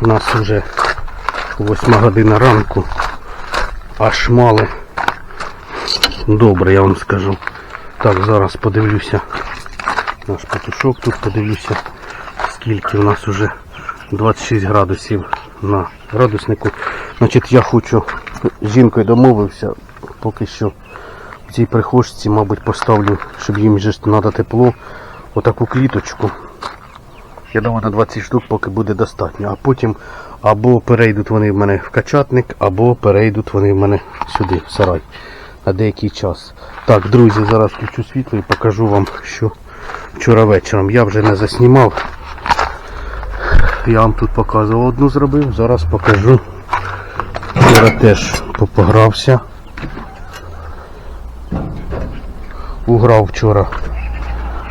У нас вже 8 година ранку, а шмали добре, я вам скажу. Так, зараз подивлюся наш петушок, тут подивлюся, скільки у нас вже 26 градусів на градуснику. Значить, я хочу з жінкою домовився, поки що в цій прихожці, мабуть, поставлю, щоб їм же треба тепло, отаку кліточку. Я думаю, на 20 штук поки буде достатньо. А потім або перейдуть вони в мене в качатник, або перейдуть вони в мене сюди, в сарай, на деякий час. Так, друзі, зараз включу світло і покажу вам, що вчора вечором я вже не заснімав. Я вам тут показував одну зробив, зараз покажу. Вчора теж попогрався. Уграв вчора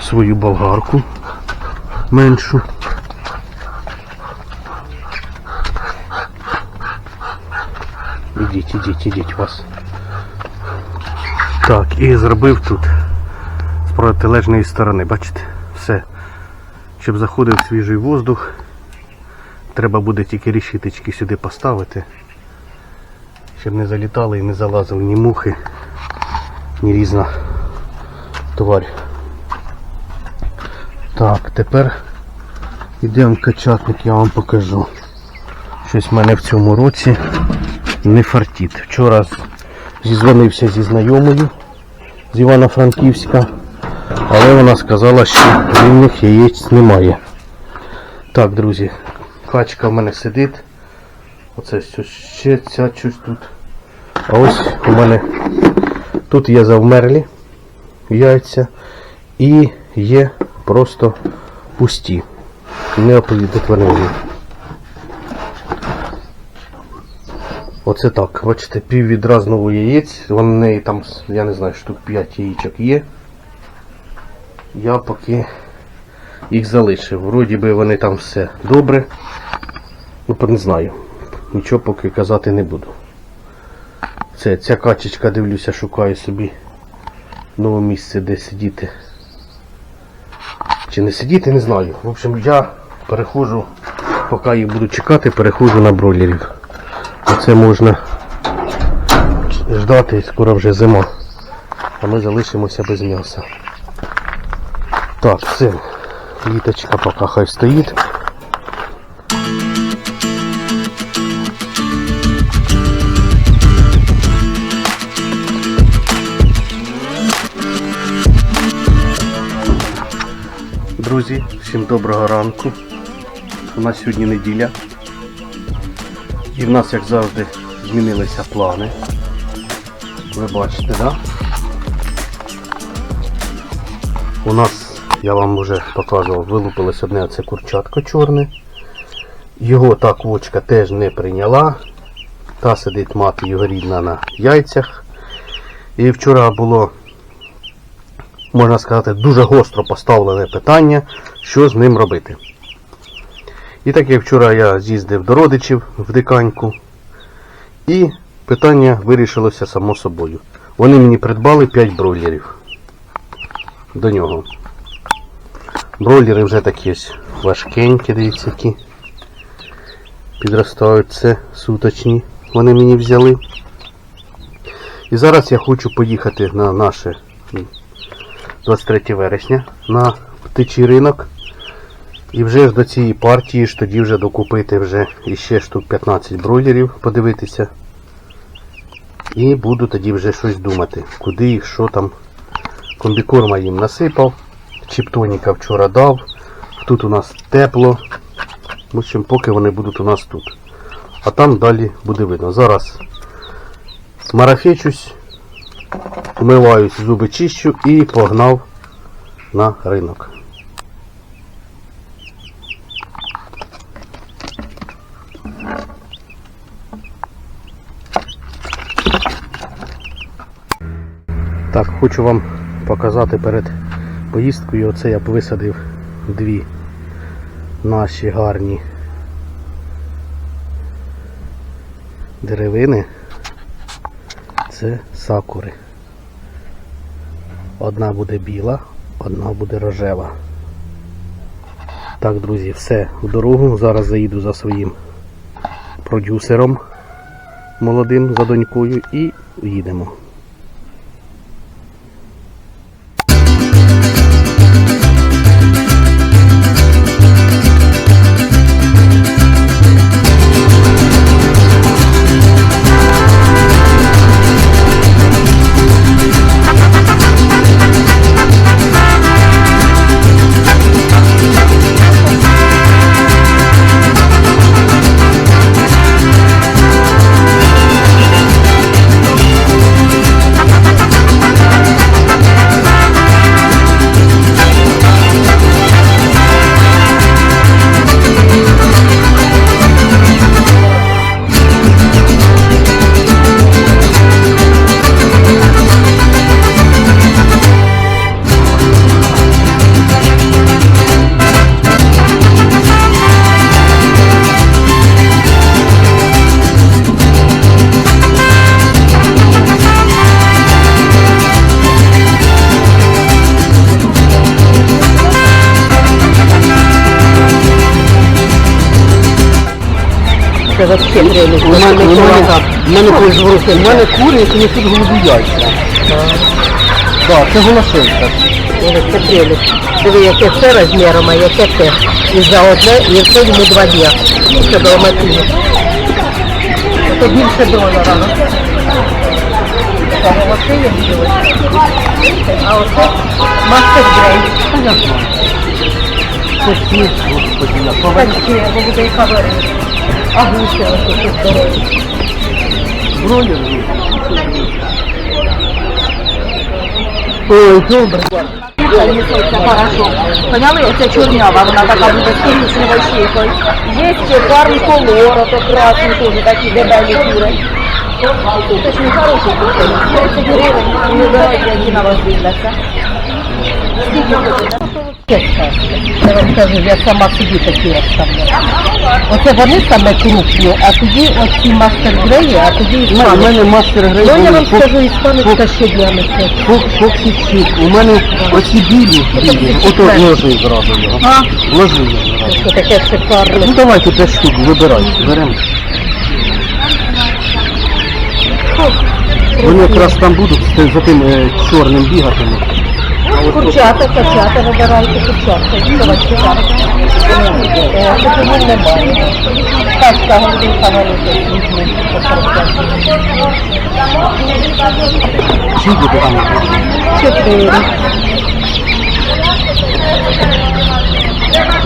свою болгарку меншу. Ідіть, ідіть, ідіть вас. Так, і зробив тут з протилежної сторони, бачите? Все. Щоб заходив свіжий воздух, треба буде тільки рішіточки сюди поставити. Щоб не залітали і не залазили ні мухи, ні різна тварь. Так, тепер йдемо качатник, я вам покажу. Щось в мене в цьому році не фартить. Вчора зізвонився зі знайомою з Івано-Франківська, але вона сказала, що вільних яєць немає. Так, друзі, качка в мене сидить. Оце ще ця щось тут. А ось у мене тут є завмерлі яйця і є просто пусті, не оплодотворені. Оце так, бачите, пів відра знову яєць, вони там, я не знаю, штук 5 яєчок є. Я поки їх залишив. Вроді би вони там все добре. Ну, не знаю. Нічого поки казати не буду. Це, ця качечка, дивлюся, шукає собі нове місце, де сидіти. Чи не сидіти, не знаю. В общем, я переходжу, поки їх буду чекати, переходжу на бройлерів. Оце можна ждати, скоро вже зима. А ми залишимося без м'яса. Так, все. Літочка поки хай стоїть. Друзі, всім доброго ранку. У нас сьогодні неділя. І в нас, як завжди, змінилися плани. Ви бачите, так? Да? У нас, я вам вже показував, вилупилось одне оце курчатко чорне. Його та квочка теж не прийняла. Та сидить мати його рідна на яйцях. І вчора було, можна сказати, дуже гостро поставлене питання, що з ним робити. І так як вчора я з'їздив до родичів в диканьку, і питання вирішилося само собою. Вони мені придбали 5 бройлерів до нього. Бройлери вже такі важкенькі, дивіться, які підростають це суточні. Вони мені взяли. І зараз я хочу поїхати на наше 23 вересня на птичий ринок. І вже ж до цієї партії ж тоді вже докупити вже іще штук 15 бройлерів, подивитися. І буду тоді вже щось думати, куди їх, що там. Комбікорма їм насипав, чіптоніка вчора дав. Тут у нас тепло. В общем, поки вони будуть у нас тут. А там далі буде видно. Зараз марафечусь, вмиваюсь, зуби чищу і погнав на ринок. Так, хочу вам показати перед поїздкою. Оце я б висадив дві наші гарні деревини. Це сакури. Одна буде біла, одна буде рожева. Так, друзі, все в дорогу. Зараз заїду за своїм продюсером молодим за донькою і їдемо. Це прелість. У мене, у мене, руки, у мене кури, які несуть голубі яйця. Так, це голошинка. Ось Це прелість. Диви, яке це розміром, а яке те. І за одне, і в цьому два дня. Це далматині. Це більше долара. ну. Це. А оце мастер грей. Це сніг, господи, я Так, повинен. ще голубей фаворит. А гуси ось тут здорові. Бройлер. Ой, добре. Це хорошо. Поняли, оце чорнява, вона така буде сильніше небольшой. Є ще парний колор, ото красний теж такі дебелі кури. Це ж не хороший купили. 30 гривень, не які на вас дивляться. Я вам кажу, я сама собі такі розставляю. Оце вони саме крупні, а тоді оці мастер греї, а тоді У мене, у мене мастер грей. Ну я вам скажу, іспанецька щодня несе. Фоксі У мене оці білі, білі. Ото ложи зразу його. А? Ложи його зразу. Таке шикарне. Ну давайте 5 штук, вибирай. Беремо. Вони якраз там будуть з- за тим е, чорним бігати. Курчата, качата, вибирайте курчатка. Курчатка. Е, Почему немає? Так, так, голубий фаворит. візьми, по 45. Скільки там? Чотири.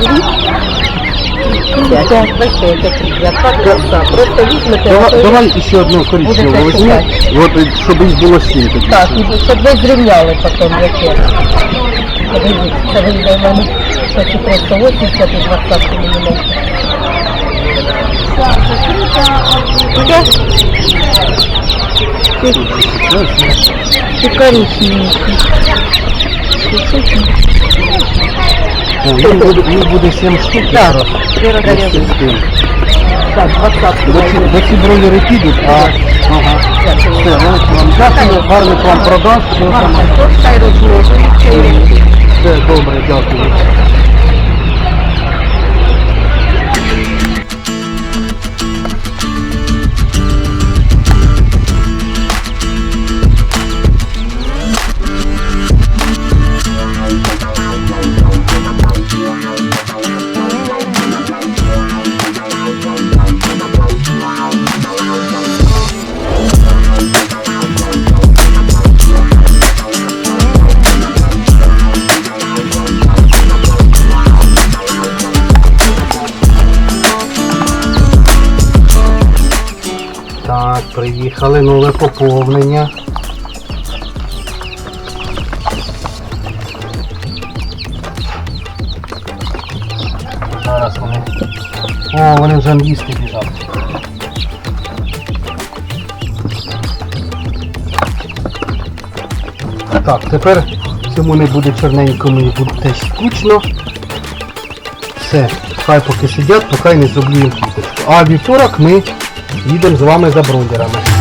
Краса. Просто візьмете. Давай, давай ще одну коричневу возьми, от, е, щоб їх було сім. Так, і щоб ви зрівняли потім яке. Подивіться, це вийде в мене 180 і 20 мм. О, Їх буде, їх буде 7 штук. Так. Так, 20 Бо ці, бройлери підуть, а ага. Все, вам дякую, гарних вам продаж. Хай розложується. Все добре, Так, приїхали нове поповнення. Зараз вони. О, вони вже їсти біжать. Так, тепер цьому не буде чорненькому і буде теж скучно. Все, хай поки сидять, поки не зоблюємо квіточку. А вівторок ми їдемо з вами за бродерами.